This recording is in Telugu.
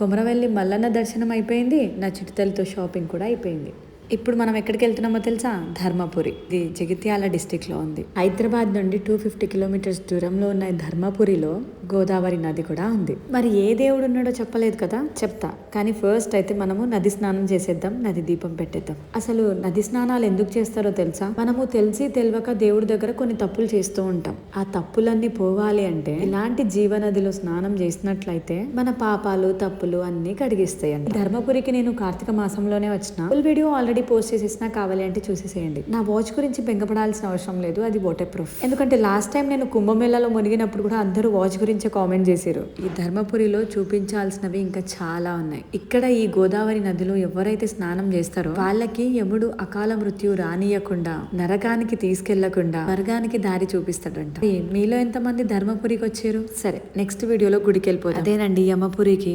కొమరవెల్లి మల్లన్న దర్శనం అయిపోయింది. నా చిట్టుతల్లితో షాపింగ్ కూడా అయిపోయింది. ఇప్పుడు మనం ఎక్కడికి వెళ్తున్నామో తెలుసా? ధర్మపురి. ఇది జగిత్యాల డిస్టిక్లో ఉంది. హైదరాబాద్ నుండి టూ ఫిఫ్టీ కిలోమీటర్స్ దూరంలో ఉన్న ధర్మపురిలో గోదావరి నది కూడా ఉంది. మరి ఏ దేవుడు ఉన్నాడో చెప్పలేదు కదా? చెప్తా. కానీ ఫస్ట్ అయితే మనము నది స్నానం చేసేద్దాం నది దీపం పెట్టేద్దాం. అసలు నది స్నానాలు ఎందుకు చేస్తారో తెలుసా? మనము తెలిసి తెలియక దేవుడి దగ్గర కొన్ని తప్పులు చేస్తూ ఉంటాం. ఆ తప్పులన్నీ పోవాలి అంటే ఇలాంటి జీవనదిలో స్నానం చేసినట్లయితే మన పాపాలు తప్పులు అన్ని కడిగిస్తాయి ధర్మపురికి నేను కార్తీక మాసంలోనే వచ్చిన. ఫుల్ వీడియో ఆల్రెడీ పోస్ట్ చేసేసినా కావాలి అంటే చూసేసేయండి. నా వాచ్ గురించి బెంగపడాల్సిన అవసరం లేదు అది వాటర్ ప్రూఫ్ ఎందుకంటే లాస్ట్ టైం నేను కుంభమేళలో మునిగినప్పుడు కూడా అందరూ వాచ్ గురించి కామెంట్ చేశారు. ఈ ధర్మపురిలో చూపించాల్సినవి ఇంకా చాలా ఉన్నాయి. ఇక్కడ ఈ గోదావరి నదిలో ఎవరైతే స్నానం చేస్తారో వాళ్ళకి యముడు అకాల మృత్యు రానియకుండా నరకానికి తీసుకెళ్ళకుండా స్వర్గానికి దారి చూపిస్తాడంట. మీలో ఎంతమంది ధర్మపురికి వచ్చారు? సరే నెక్స్ట్ వీడియోలో గుడికి వెళ్ళిపోతాం అదేనండి యమపురికి.